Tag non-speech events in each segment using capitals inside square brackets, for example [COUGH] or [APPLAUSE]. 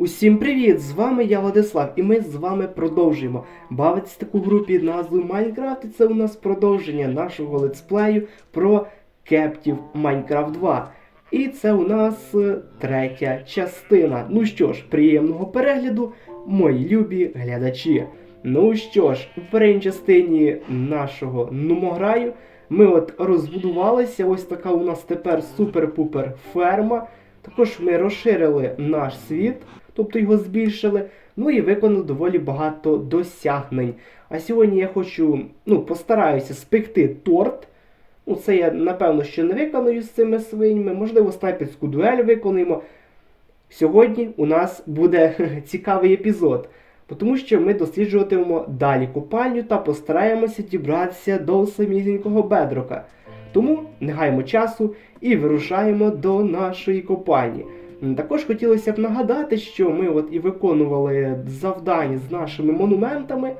Усім привіт! З вами я Владислав, і ми з вами продовжуємо бавитися таку гру під назвою Майнкрафт. І це у нас продовження нашого летсплею про кептів Майнкрафт 2. І це у нас е, третя частина. Ну що ж, приємного перегляду, мої любі глядачі. Ну що ж, в першій частині нашого нумограю ми от розбудувалися. Ось така у нас тепер супер-пупер ферма. Також ми розширили наш світ, тобто його збільшили, ну і виконали доволі багато досягнень. А сьогодні я хочу, ну, постараюся спекти торт. Ну, це я напевно ще не виконую з цими свиньми, можливо, снайперську дуель виконуємо. Сьогодні у нас буде [LAUGHS] цікавий епізод, тому що ми досліджуватимемо далі купальню та постараємося дібратися до самісінького бедрока. Тому не гаймо часу і вирушаємо до нашої копальні. Також хотілося б нагадати, що ми от і виконували завдання з нашими монументами.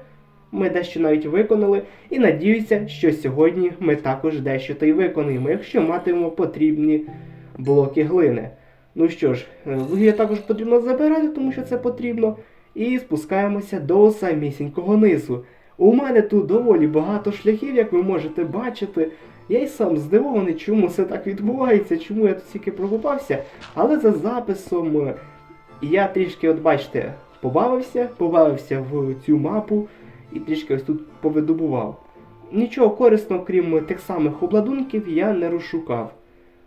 Ми дещо навіть виконали, і надіюся, що сьогодні ми також дещо та й виконаємо, якщо матимемо потрібні блоки глини. Ну що ж, е, вугілля також потрібно забирати, тому що це потрібно. І спускаємося до самісінького низу. У мене тут доволі багато шляхів, як ви можете бачити. Я й сам здивований, чому це так відбувається, чому я тут тільки прогупався. Але за записом е, я трішки, от бачите, побавився, побавився в цю мапу і трішки ось тут повидобував. Нічого корисного, крім тих самих обладунків, я не розшукав.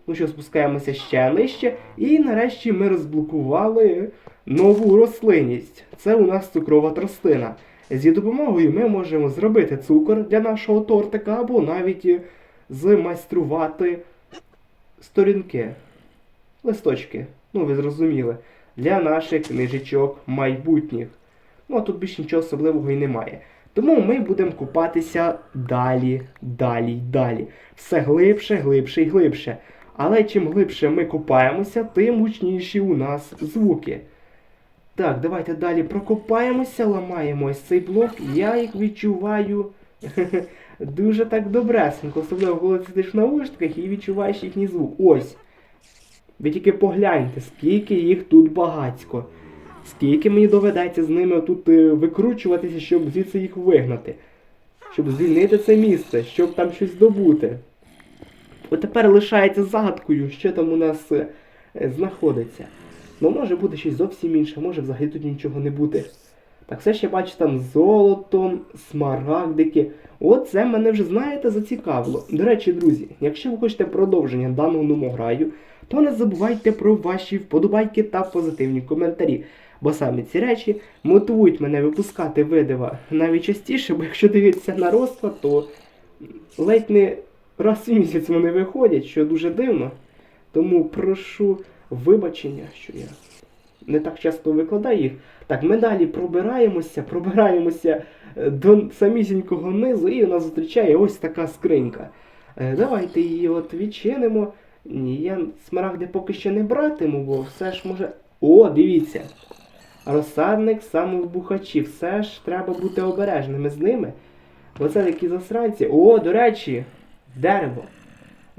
Ну що, спускаємося ще нижче, і нарешті ми розблокували нову рослинність. Це у нас цукрова тростина. З її допомогою ми можемо зробити цукор для нашого тортика або навіть е, змайструвати сторінки, листочки, ну ви зрозуміли, для наших книжечок майбутніх. Ну а тут більше нічого особливого і немає. Тому ми будемо купатися далі, далі, далі. Все глибше, глибше і глибше. Але чим глибше ми купаємося, тим гучніші у нас звуки. Так, давайте далі прокопаємося, ламаємо ось цей блок. Я їх відчуваю [LAUGHS] дуже так добресенько, особливо коли ти сидиш в наушниках і відчуваєш їхній звук. Ось. Ви тільки погляньте, скільки їх тут багацько. Скільки мені доведеться з ними тут е, викручуватися, щоб звідси їх вигнати. Щоб звільнити це місце, щоб там щось добути. От лишається загадкою, що там у нас е, знаходиться. Ну, може бути щось зовсім інше, може взагалі тут нічого не бути. Так все ще бачу там золото, смарагдики. От це мене вже, знаєте, зацікавило. До речі, друзі, якщо ви хочете продовження даного номограю, то не забувайте про ваші вподобайки та позитивні коментарі. Бо саме ці речі мотивують мене випускати видива навіть частіше, бо якщо дивитися на розклад, то ледь не раз в місяць вони виходять, що дуже дивно. Тому прошу вибачення, що я не так часто викладаю їх. Так, ми далі пробираємося, пробираємося е, до самісінького низу, і нас зустрічає ось така скринька. Е, Давайте її от відчинимо. Ні, я смарагди поки що не братиму, бо все ж може. О, дивіться! Розсадник самовибухачів. Все ж треба бути обережними з ними. Бо це такі засранці. О, до речі, дерево.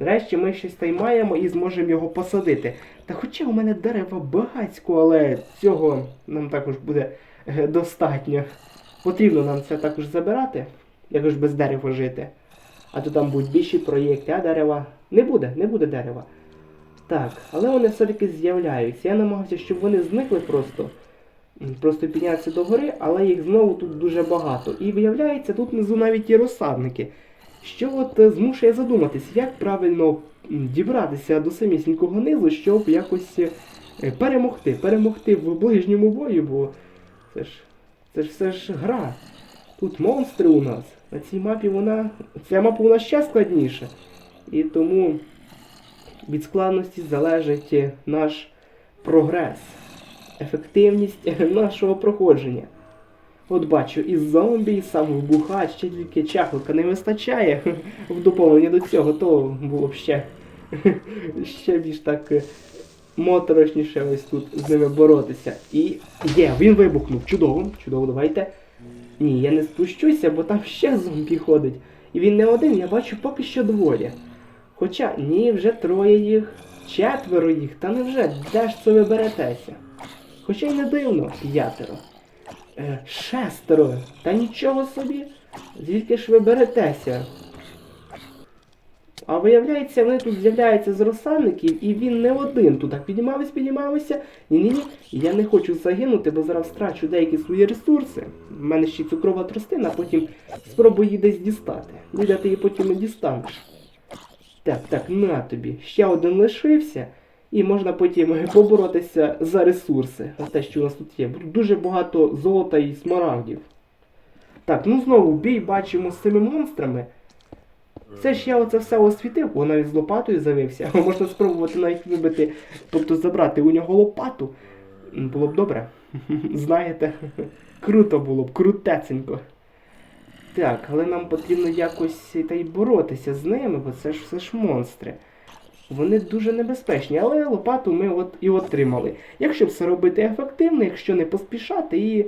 Нарешті ми щось та й маємо і зможемо його посадити. Та хоча у мене дерева багацько, але цього нам також буде е, достатньо. Потрібно нам це також забирати, як ж без дерева жити. А то там будуть більші проєкти, а дерева не буде, не буде дерева. Так, але вони все-таки з'являються. Я намагався, щоб вони зникли просто. Просто піднятися до гори, але їх знову тут дуже багато. І виявляється, тут внизу навіть є розсадники. Що от е, змушує задуматись, як правильно дібратися до самісінького низу, щоб якось е, перемогти. Перемогти в ближньому бою, бо це ж, це ж все ж гра. Тут монстри у нас. На цій мапі вона. Ця мапа у нас ще складніша. І тому від складності залежить е, наш прогрес, ефективність нашого проходження. От бачу, і зомбі, і сам вибухач, ще тільки чахлика не вистачає в доповнення до цього, то було б ще, ще більш так е, моторошніше ось тут з ними боротися. І є, він вибухнув. Чудово, чудово, давайте. Ні, я не спущуся, бо там ще зомбі ходить. І він не один, я бачу поки що двоє. Хоча, ні, вже троє їх, четверо їх, та невже, де ж це ви беретеся? Хоча й не дивно, п'ятеро. Е, шестеро. Та нічого собі. Звідки ж ви беретеся? А виявляється, вони тут з'являються з розсадників, і він не один тут так піднімався, піднімався. Ні, ні, ні, я не хочу загинути, бо зараз втрачу деякі свої ресурси. У мене ще цукрова тростина, а потім спробую її десь дістати. Ніде ти її потім не дістанеш. Так, так, на тобі. Ще один лишився. І можна потім поборотися за ресурси. На те, що у нас тут є. Дуже багато золота і смарагдів. Так, ну знову бій бачимо з цими монстрами. Це ж я оце все освітив, бо навіть з лопатою завився. [LAUGHS] Можна спробувати навіть вибити, тобто забрати у нього лопату. Було б добре. [LAUGHS] Знаєте, [LAUGHS] круто було б, крутеценько. Так, але нам потрібно якось та й боротися з ними, бо це ж все ж монстри. Вони дуже небезпечні, але лопату ми от і отримали. Якщо все робити ефективно, якщо не поспішати, і,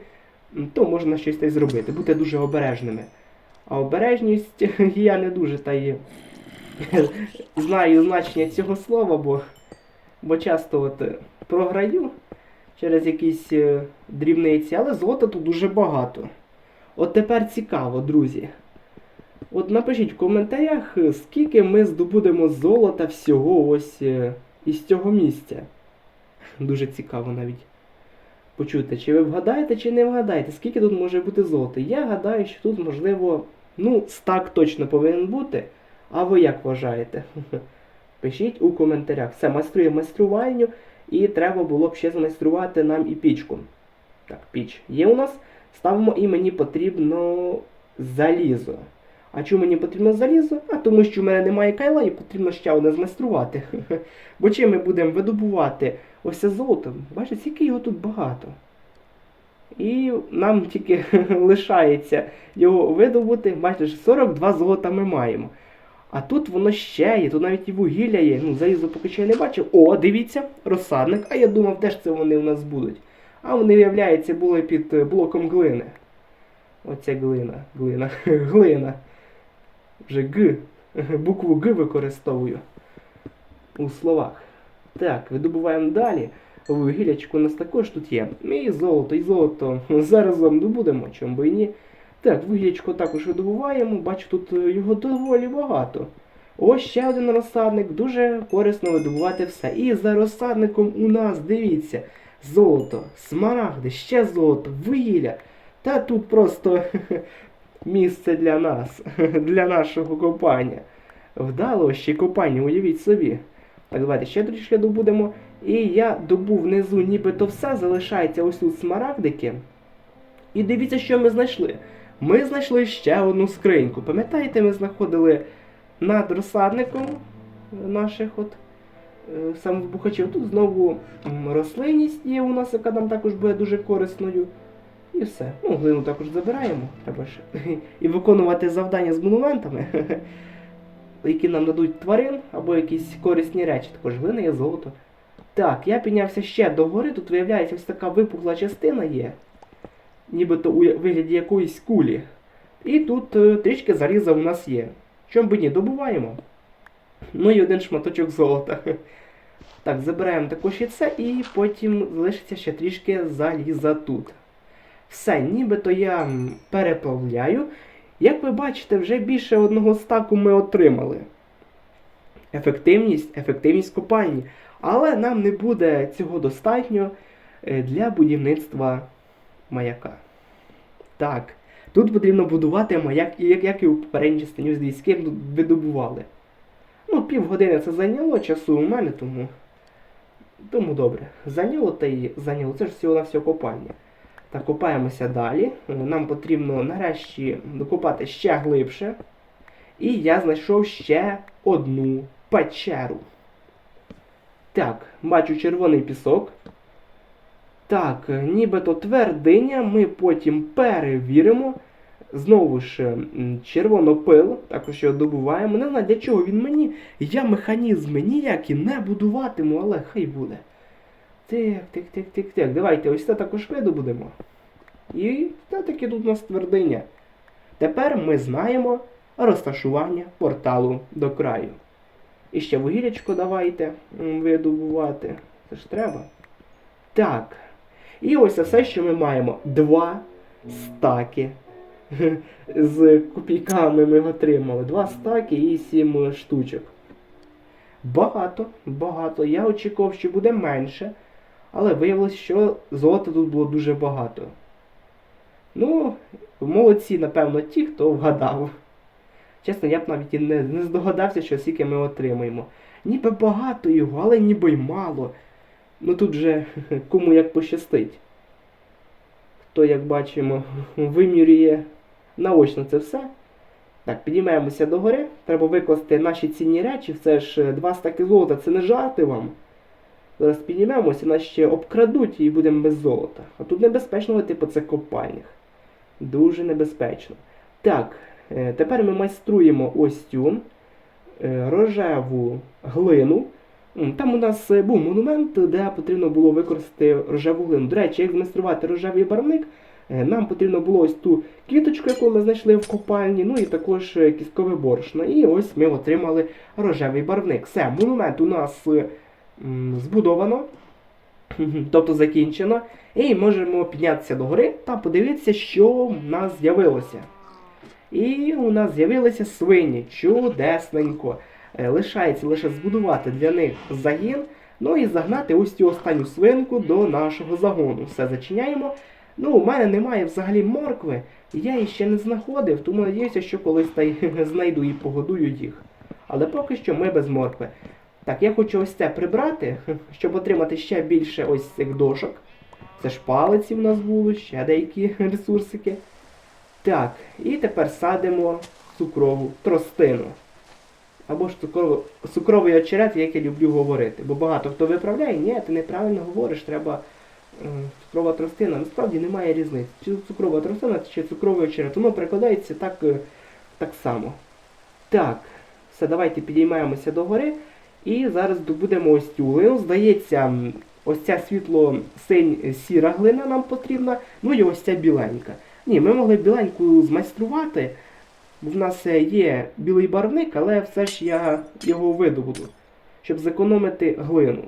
то можна щось та й зробити, бути дуже обережними. А обережність [LAUGHS] я не дуже та й [LAUGHS] знаю значення цього слова, бо, бо часто от е, програю через якісь е, дрібниці, але злота тут дуже багато. От тепер цікаво, друзі. От напишіть в коментарях, скільки ми здобудемо золота всього ось е, із цього місця. Дуже цікаво навіть почути, чи ви вгадаєте, чи не вгадаєте, скільки тут може бути золота. Я гадаю, що тут, можливо, ну, стак точно повинен бути. А ви як вважаєте? [LAUGHS] Пишіть у коментарях. Все, майструємо майструвальню, і треба було б ще змайструвати нам і пічку. Так, піч є у нас. Ставимо і мені потрібно залізо. А чому мені потрібно залізо? А тому що в мене немає кайла і потрібно ще одне змайструвати. [LAUGHS] Бо чим ми будемо видобувати ось це золото? Бачите, скільки його тут багато. І нам тільки [LAUGHS] лишається його видобути. Бачите, 42 золота ми маємо. А тут воно ще є, тут навіть і вугілля є. Ну, залізо поки що я не бачив. О, дивіться, розсадник. А я думав, де ж це вони у нас будуть. А вони, виявляється, були під е, блоком глини. Оця глина, глина, [LAUGHS] глина. Вже Г. Букву Г використовую у словах. Так, видобуваємо далі. Вугілячко у нас також тут є. І золото, і золото. Заразом добудемо, чому би і ні. Так, вугілячко також видобуваємо. Бачу, тут е, його доволі багато. Ось ще один розсадник. Дуже корисно видобувати все. І за розсадником у нас, дивіться, золото, смарагди, ще золото, вугілля. Та тут просто [LAUGHS] місце для нас, [LAUGHS] для нашого копання. Вдало ще копання, уявіть собі. Так, давайте ще трішки добудемо. І я добув внизу нібито все, залишається ось тут смарагдики. І дивіться, що ми знайшли. Ми знайшли ще одну скриньку. Пам'ятаєте, ми знаходили над розсадником наших от е, самовбухачів. Тут знову рослинність є у нас, яка нам також буде дуже корисною. І все. Ну, глину також забираємо. Треба ж і виконувати завдання з монументами, [LAUGHS] які нам дадуть тварин або якісь корисні речі. Також глина є золото. Так, я піднявся ще догори, тут виявляється ось така випукла частина є. Нібито у вигляді якоїсь кулі. І тут е, трішки заріза у нас є. Чом би ні, добуваємо. Ну і один шматочок золота. [LAUGHS] Так, забираємо також і це, і потім залишиться ще трішки заліза тут. Все, нібито я переплавляю. Як ви бачите, вже більше одного стаку ми отримали. Ефективність, ефективність копальні. Але нам не буде цього достатньо е, для будівництва маяка. Так, тут потрібно будувати маяк, як, як і у попередній частині з військи видобували. Ну, півгодини це зайняло часу у мене, тому. Тому добре. Зайняло та й зайняло. Це ж всього на всього копання. Так, копаємося далі. Нам потрібно нарешті докопати ще глибше. І я знайшов ще одну печеру. Так, бачу червоний пісок. Так, нібито твердиня, ми потім перевіримо. Знову ж червонопил, також його добуваємо. Не знаю, для чого він мені. Я механізми ніякі не будуватиму, але хай буде. Тик, тик, тик, тик, тик. Давайте ось це також видобудемо. І все-таки тут у нас твердиня. Тепер ми знаємо розташування порталу до краю. І ще вугілячко давайте видобувати. Це ж треба. Так. І ось все, що ми маємо. Два стаки. [LAUGHS] З копійками ми отримали. Два стаки і сім штучок. Багато, багато. Я очікував, що буде менше, але виявилось, що золота тут було дуже багато. Ну, молодці, напевно, ті, хто вгадав. Чесно, я б навіть і не, не здогадався, що скільки ми отримаємо. Ніби багато його, але ніби й мало. Ну тут же [LAUGHS] кому як пощастить. Хто, як бачимо, [LAUGHS] вимірює наочно це все. Так, підіймаємося до гори. Треба викласти наші цінні речі. Це ж е, два стаки золота, це не жарти вам. Зараз підіймемося, нас ще обкрадуть і будемо без золота. А тут небезпечно по цих копальнях. Дуже небезпечно. Так, е, тепер ми майструємо ось цю е, рожеву глину. Там у нас е, був монумент, де потрібно було використати рожеву глину. До речі, як змайструвати рожевий барвник, нам потрібно було ось ту квіточку, яку ми знайшли в копальні, ну і також кісткове борошно. І ось ми отримали рожевий барвник. Все, монумент у нас збудовано, [CLEARS THROAT] тобто закінчено. І можемо піднятися до гори та подивитися, що в нас з'явилося. І у нас з'явилися свині. Чудесненько. Е, Лишається лише збудувати для них загін, ну і загнати ось цю останню свинку до нашого загону. Все зачиняємо. Ну, у мене немає взагалі моркви, я її ще не знаходив, тому надіюся, що колись та й [LAUGHS] знайду і погодую їх. Але поки що ми без моркви. Так, я хочу ось це прибрати, [LAUGHS] щоб отримати ще більше ось цих дошок. Це ж палиці в нас були, ще деякі [LAUGHS] ресурсики. Так, і тепер садимо цукрову тростину. Або ж цукрову, цукровий очерет, як я люблю говорити. Бо багато хто виправляє, ні, ти неправильно говориш, треба е, цукрова тростина. Насправді немає різниці. Чи цукрова тростина, чи цукровий очерет. Воно перекладається так, е, так само. Так, все, давайте підіймаємося до гори. І зараз добудемо ось цю глину. Здається, ось ця світло синь сіра глина нам потрібна, ну і ось ця біленька. Ні, ми могли біленьку змайструвати. В нас е, є білий барвник, але все ж я його видобуду, щоб зекономити глину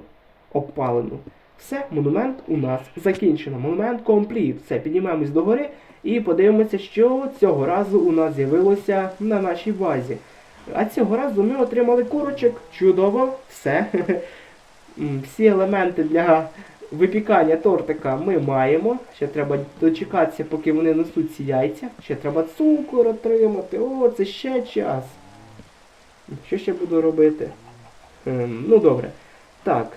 обпалену. Все, монумент у нас закінчено. Монумент компліт. Все, піднімаємось до гори і подивимося, що цього разу у нас з'явилося на нашій базі. А цього разу ми отримали курочок. Чудово, все. [LAUGHS] Всі елементи для випікання тортика ми маємо. Ще треба дочекатися, поки вони несуть ці яйця. Ще треба цукор отримати. О, це ще час. Що ще буду робити? Ем, ну добре. Так.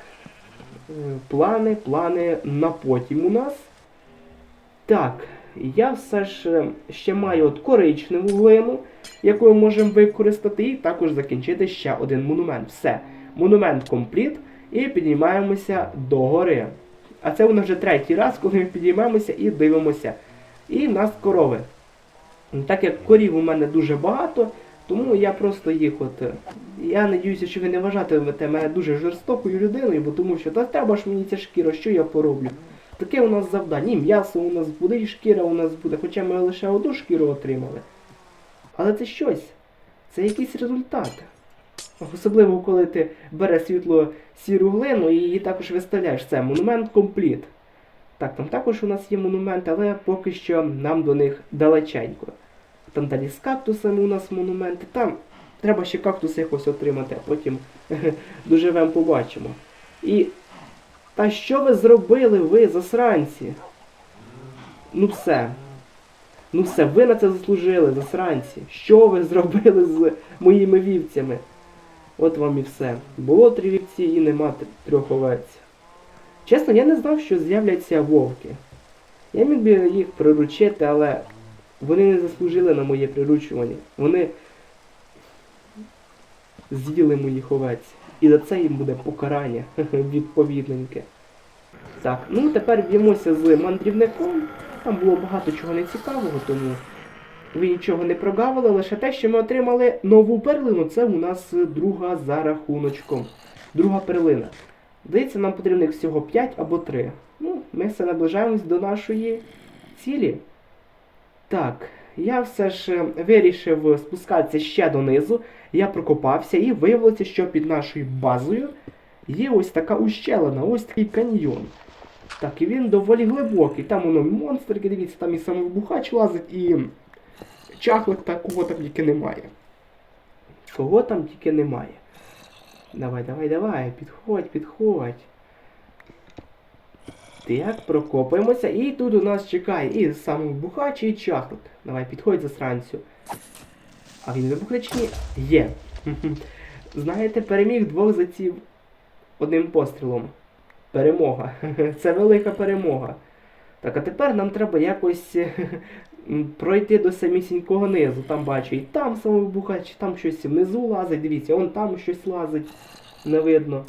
Е, Плани, плани на потім у нас. Так, я все ж е, ще маю от коричневу глину, яку ми можемо використати, і також закінчити ще один монумент. Все, монумент компліт, і піднімаємося до гори. А це воно вже третій раз, коли ми підіймаємося і дивимося. І в нас корови. Так як корів у мене дуже багато, тому я просто їх от. е, Я надіюся, що ви не вважатимете мене дуже жорстокою людиною, бо тому що та треба ж мені ця шкіра, що я пороблю. Таке у нас завдання. І м'ясо у нас буде, і шкіра у нас буде, хоча ми лише одну шкіру отримали. Але це щось. Це якийсь результат. Особливо, коли ти береш світло сіру глину і її також виставляєш. Це монумент компліт. Так, там також у нас є монумент, але поки що нам до них далеченько. Там далі з кактусами у нас монументи. Там треба ще кактуси якось отримати, а потім [LAUGHS] доживемо, побачимо. І. Та що ви зробили, ви, засранці? Ну все. Ну все, ви на це заслужили, засранці. Що ви зробили з моїми вівцями? От вам і все. Було три вівці і нема трьох овець. Чесно, я не знав, що з'являться вовки. Я міг би їх приручити, але вони не заслужили на моє приручування. Вони з'їли моїх овець. І за це їм буде покарання [LAUGHS] відповідненьке. Так, ну тепер б'ємося з мандрівником. Там було багато чого нецікавого, тому ви нічого не прогавили, лише те, що ми отримали нову перлину, це у нас друга за рахуночком. Друга перлина. Здається, нам потрібно всього 5 або 3. Ну, ми все наближаємось до нашої цілі. Так, я все ж е, вирішив спускатися ще донизу. Я прокопався і виявилося, що під нашою базою є ось така ущелина, ось такий каньйон. Так, і він доволі глибокий. Там воно монстрики, дивіться, там і самовибухач лазить, і чахлик такого там тільки немає. Кого там тільки немає. Давай, давай, давай, підходь, підходь. Так, прокопаємося. І тут у нас чекає і самовибухач, і чахлик. Давай, підходь засранцю. А він вибухне ні? Є. [LAUGHS] Знаєте, переміг двох зайців одним пострілом. Перемога. [LAUGHS] Це велика перемога. Так, а тепер нам треба якось [LAUGHS] пройти до самісінького низу. Там бачу, і там самовибухач, там щось внизу лазить. Дивіться, он там щось лазить. Не видно.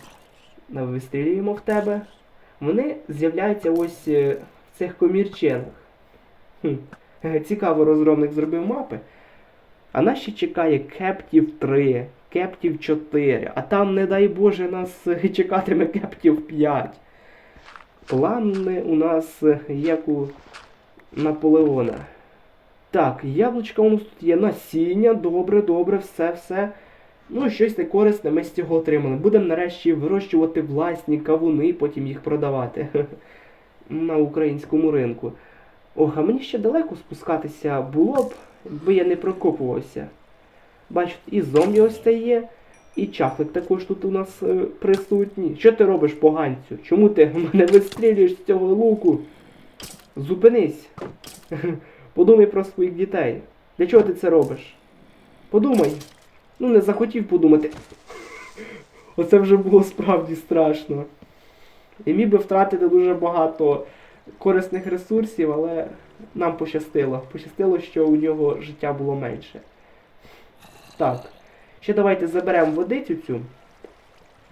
Вистрілюємо в тебе. Вони з'являються ось е, в цих комірчинах. Хм. Е, Цікаво, розробник зробив мапи. А нас ще чекає Кептів 3, Кептів 4, а там, не дай Боже, нас е, чекатиме Кептів 5. Плани у нас як у Наполеона. Так, яблучка у нас тут є насіння, добре, добре, все, все. Ну, щось некорисне ми з цього отримали. Будемо нарешті вирощувати власні кавуни, потім їх продавати [LAUGHS] на українському ринку. Ох, а мені ще далеко спускатися було б, якби я не прокопувався. Бачу, і зомбі ось це є, і чахлик також тут у нас е, присутній. Що ти робиш, поганцю? Чому ти [LAUGHS] мене вистрілюєш з цього луку? Зупинись. [LAUGHS] Подумай про своїх дітей. Для чого ти це робиш? Подумай. Ну, не захотів подумати. Оце вже було справді страшно. І міг би втратити дуже багато корисних ресурсів, але нам пощастило. Пощастило, що у нього життя було менше. Так. Ще давайте заберемо водицю цю.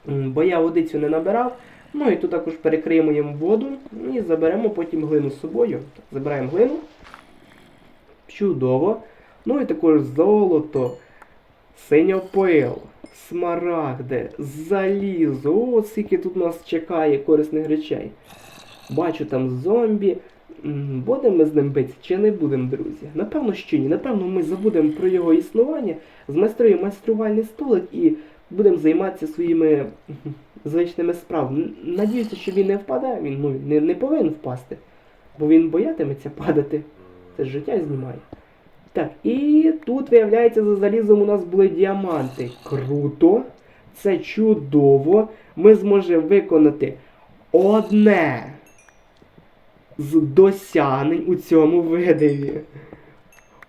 Бо я водицю не набирав. Ну і тут також перекриємо воду і заберемо потім глину з собою. Забираємо глину. Чудово. Ну і також золото, синьопил, смарагди, залізо. О, скільки тут нас чекає корисних речей. Бачу там зомбі. Будемо ми з ним битися чи не будемо, друзі? Напевно, що ні. Напевно, ми забудемо про його існування, змайструємо майструвальний столик і будемо займатися своїми звичними справами. Надіюся, що він не впаде, він ну, не, не повинен впасти, бо він боятиметься падати. Це життя знімає. Так, і тут, виявляється, за залізом у нас були діаманти. Круто! Це чудово! Ми зможемо виконати одне з досягнень у цьому видиві.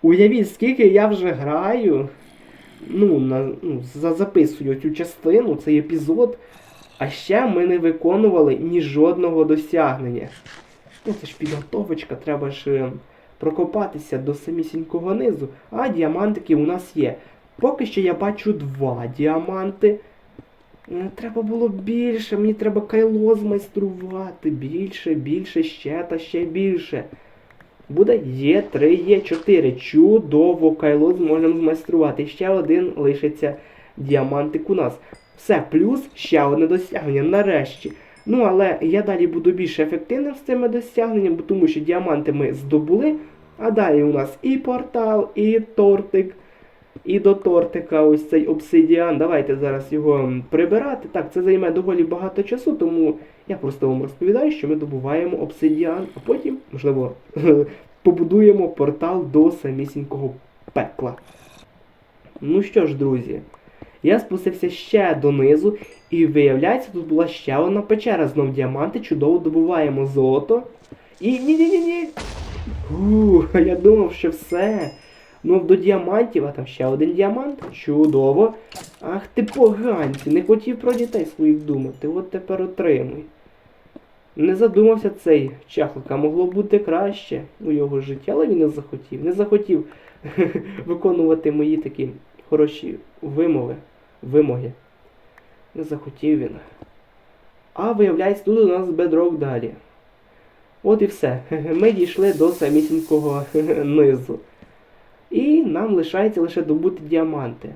Уявіть, скільки я вже граю. Ну, на, ну, за- записую цю частину, цей епізод. А ще ми не виконували ні жодного досягнення. Ну, це ж підготовочка, треба ж е, прокопатися до самісінького низу. А діамантики у нас є. Поки що я бачу два діаманти. Е, Треба було більше, мені треба кайло змайструвати. Більше, більше, ще та ще більше. Буде є три, є чотири. Чудово, кайло зможемо змайструвати. Ще один лишиться діамантик у нас. Все, плюс ще одне досягнення нарешті. Ну, але я далі буду більш ефективним з цими досягненнями, тому що діаманти ми здобули. А далі у нас і портал, і тортик. І до тортика ось цей обсидіан. Давайте зараз його прибирати. Так, це займе доволі багато часу, тому я просто вам розповідаю, що ми добуваємо обсидіан, а потім, можливо, [LAUGHS] побудуємо портал до самісінького пекла. Ну що ж, друзі, я спустився ще донизу, і виявляється, тут була ще одна печера, знов діаманти, чудово добуваємо золото. І ні-ні-ні-ні. Я думав, що все. Ну, до діамантів, а там ще один діамант. Чудово. Ах ти поганці, не хотів про дітей своїх думати, от тепер отримуй. Не задумався цей чахлик, а могло бути краще у його житті, але він не захотів. Не захотів [LAUGHS] виконувати мої такі хороші вимови, вимоги. Не захотів він. А виявляється, тут у нас бедрок далі. От і все. [LAUGHS] Ми дійшли до самісінького [LAUGHS] низу. І нам лишається лише добути діаманти.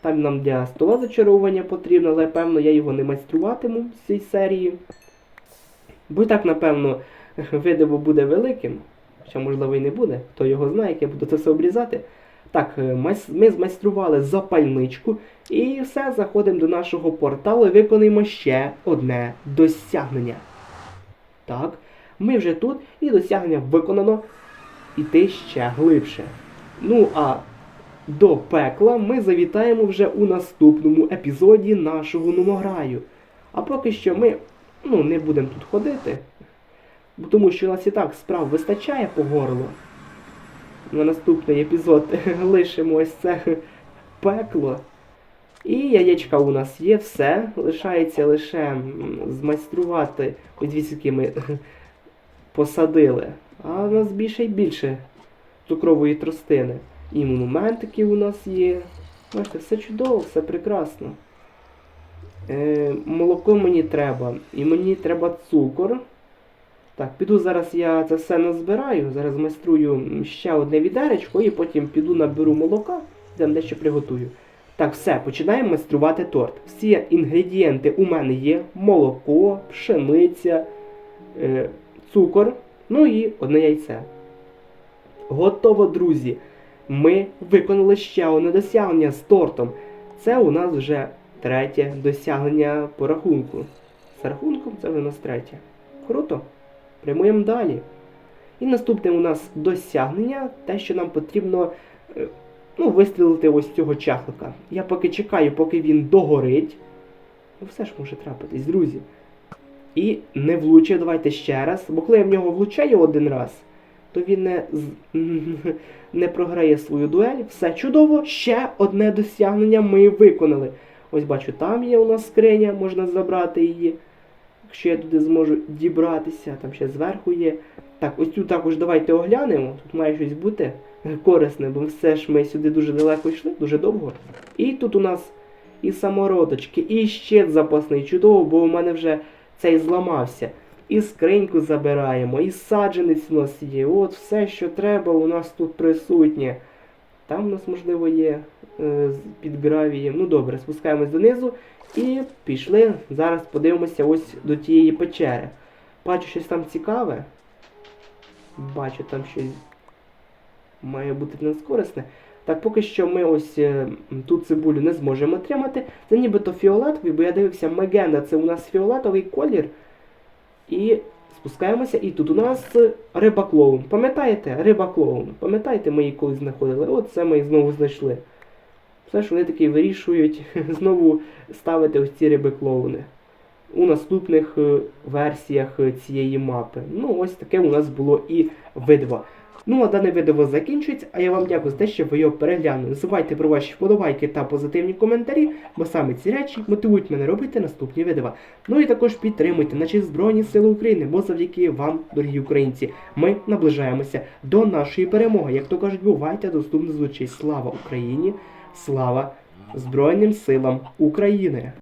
Там нам для стола зачаровування потрібно, але певно я його не майструватиму в цій серії. Бо і так, напевно, [LAUGHS] видиво буде великим. Хоча, можливо, і не буде. Хто його знає, як я буду це все обрізати. Так, е, ми змайстрували запальничку і все, заходимо до нашого порталу і виконуємо ще одне досягнення. Так, ми вже тут і досягнення виконано іти ще глибше. Ну а до пекла ми завітаємо вже у наступному епізоді нашого номограю. А поки що ми ну, не будемо тут ходити, тому що у нас і так справ вистачає по горло. На наступний епізод [LAUGHS] лишимо ось це пекло. І яєчка у нас є, все. Лишається лише змайструвати ось які ми [LAUGHS] посадили. А у нас більше і більше цукрової тростини. І монументики у нас є. Бачите, все чудово, все прекрасно. Е, молоко мені треба. І мені треба цукор. Так, піду зараз я це все назбираю. Зараз майструю ще одне відеречко і потім піду наберу молока, там дещо приготую. Так, все, починаємо майструвати торт. Всі інгредієнти у мене є: молоко, пшениця, е, цукор, ну і одне яйце. Готово, друзі. Ми виконали ще одне досягнення з тортом. Це у нас вже третє досягнення по рахунку. З рахунком це вже у нас третє. Круто. Прямуємо далі. І наступне у нас досягнення, те, що нам потрібно е, ну, вистрілити ось цього чахлика. Я поки чекаю, поки він догорить. Ну все ж може трапитись, друзі. І не влучив, давайте ще раз. Бо коли я в нього влучаю один раз, то він не, [LAUGHS] не програє свою дуель. Все чудово, ще одне досягнення ми виконали. Ось бачу, там є у нас скриня, можна забрати її. Якщо я туди зможу дібратися, там ще зверху є. Так, ось цю також давайте оглянемо. Тут має щось бути корисне, бо все ж ми сюди дуже далеко йшли, дуже довго. І тут у нас і самородочки, і щит запасний, чудово, бо у мене вже цей зламався. І скриньку забираємо, і саджанець у нас є. От все, що треба, у нас тут присутнє. Там у нас, можливо, є е, під гравієм. Ну добре, спускаємось донизу і пішли. Зараз подивимося ось до тієї печери. Бачу щось там цікаве. Бачу там щось має бути для нас корисне. Так, поки що ми ось е, ту цибулю не зможемо отримати. Це нібито фіолетовий, бо я дивився, Мегена це у нас фіолетовий колір. І спускаємося, і тут у нас риба клоун. Пам'ятаєте? Риба клоун. Пам'ятаєте, ми її колись знаходили? От це ми її знову знайшли. Все ж вони таки вирішують [LAUGHS] знову ставити ось ці риби клоуни у наступних е, версіях е, цієї мапи. Ну, ось таке у нас було і видво. Ну, а дане відео закінчується, а я вам дякую за те, що ви його переглянули. Не забувайте про ваші вподобайки та позитивні коментарі, бо саме ці речі мотивують мене робити наступні відео. Ну і також підтримуйте наші Збройні Сили України, бо завдяки вам, дорогі українці, ми наближаємося до нашої перемоги. Як то кажуть, бувайте доступно звучить. Слава Україні! Слава Збройним силам України!